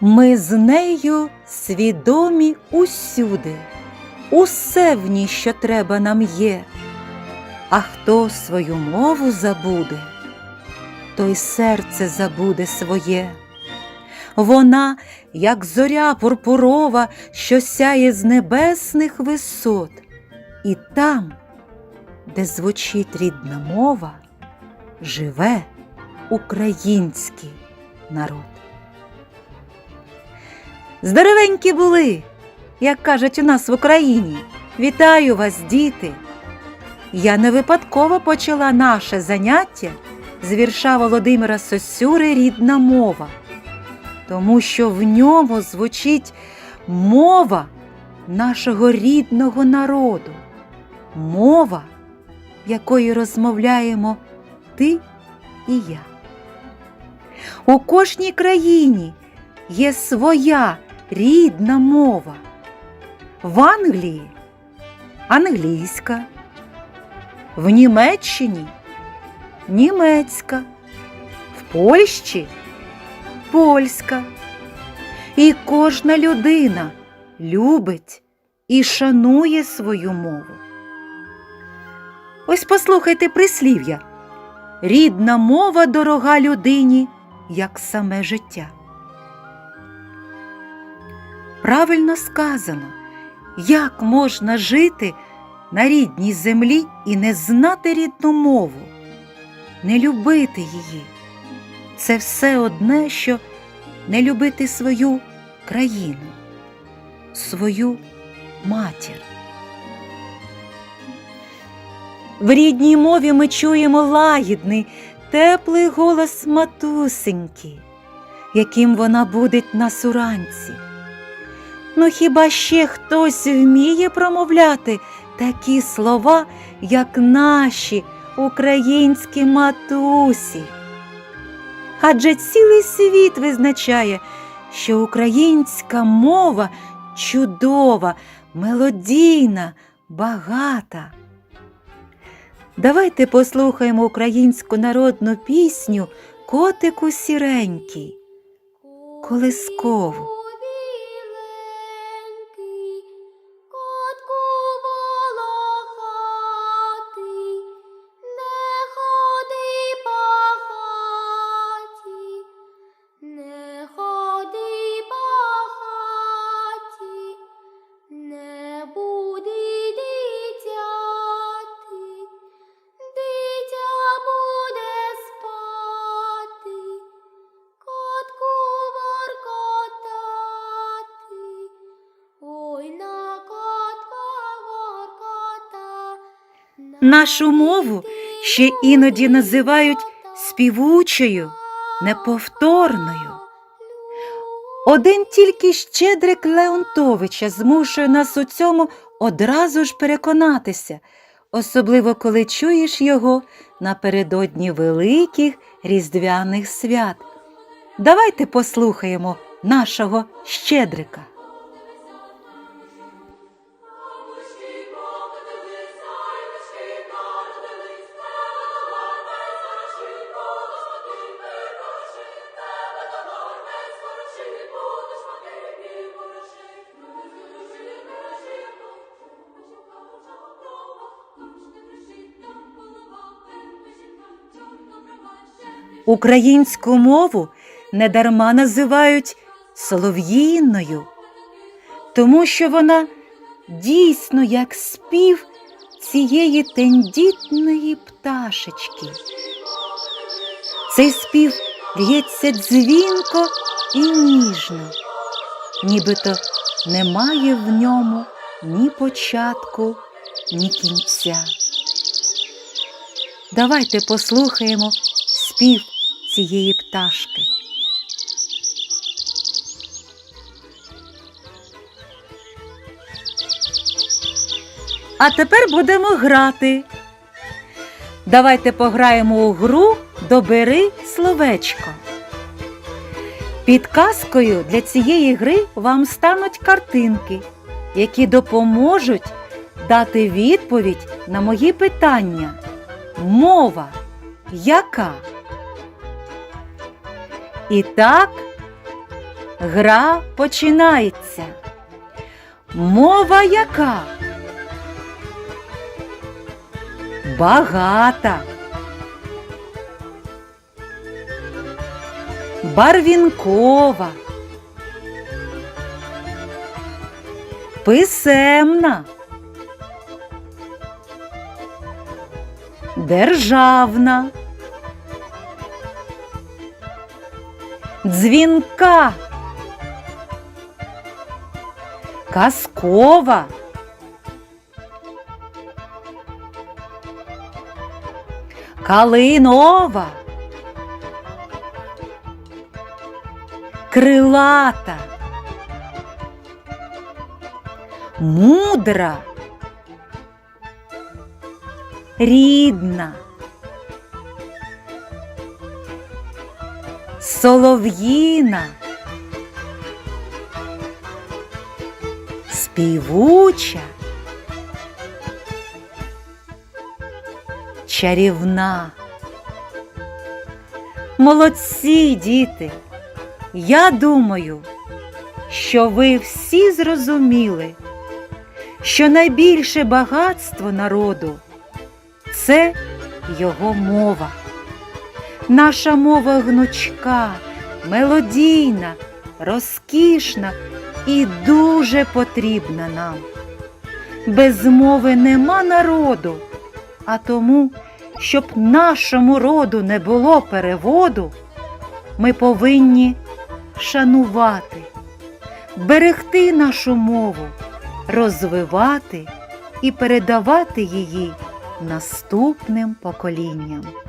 Ми з нею свідомі усюди, усе в ній, що треба нам є. А хто свою мову забуде, той серце забуде своє. Вона, як зоря пурпурова, що сяє з небесних висот, і там, де звучить рідна мова, живе український народ. Здоровенькі були, як кажуть у нас в Україні. Вітаю вас, діти! Я не випадково почала наше заняття з вірша Володимира Сосюри Рідна мова, тому що в ньому звучить мова нашого рідного народу, мова, якою розмовляємо ти і я. У кожній країні є своя рідна мова. В Англії англійська, в Німеччині німецька, в Польщі польська. І кожна людина любить і шанує свою мову. Ось послухайте прислів'я. Рідна мова дорога людині, як саме життя. Правильно сказано, як можна жити на рідній землі і не знати рідну мову, не любити її. Це все одне, що не любити свою країну, свою матір. В рідній мові ми чуємо лагідний, теплий голос матусеньки, яким вона будить нас уранці. Ну хіба ще хтось вміє промовляти такі слова, як наші українські матусі? Адже цілий світ визначає, що українська мова чудова, мелодійна, багата. Давайте послухаємо українську народну пісню Котику сіренький, колискову. Нашу мову ще іноді називають співучою, неповторною. Один тільки Щедрик Леонтовича змушує нас у цьому одразу ж переконатися, особливо коли чуєш його напередодні великих різдвяних свят. Давайте послухаємо нашого Щедрика. Українську мову недарма називають солов'їною, тому що вона дійсно як спів цієї тендітної пташечки. Цей спів л'ється дзвінко і ніжно, нібито немає в ньому ні початку, ні кінця. Давайте послухаємо спів цієї пташки. А тепер будемо грати. Давайте пограємо у гру Добери словечко. Підказкою для цієї гри вам стануть картинки, які допоможуть дати відповідь на мої питання. Мова яка? І так, Гра починається. Мова яка? Багата. Барвінкова. Писемна. Державна. Дзвінка. Казкова. Калинова. Крилата. Мудра. Рідна. Солов'їна. Співуча. Чарівна. Молодці, діти. Я думаю, що ви всі зрозуміли, що найбільше багатство народу це його мова. Наша мова гнучка, мелодійна, розкішна і дуже потрібна нам. Без мови нема народу, а тому, щоб нашому роду не було переводу, ми повинні шанувати, берегти нашу мову, розвивати і передавати її наступним поколінням.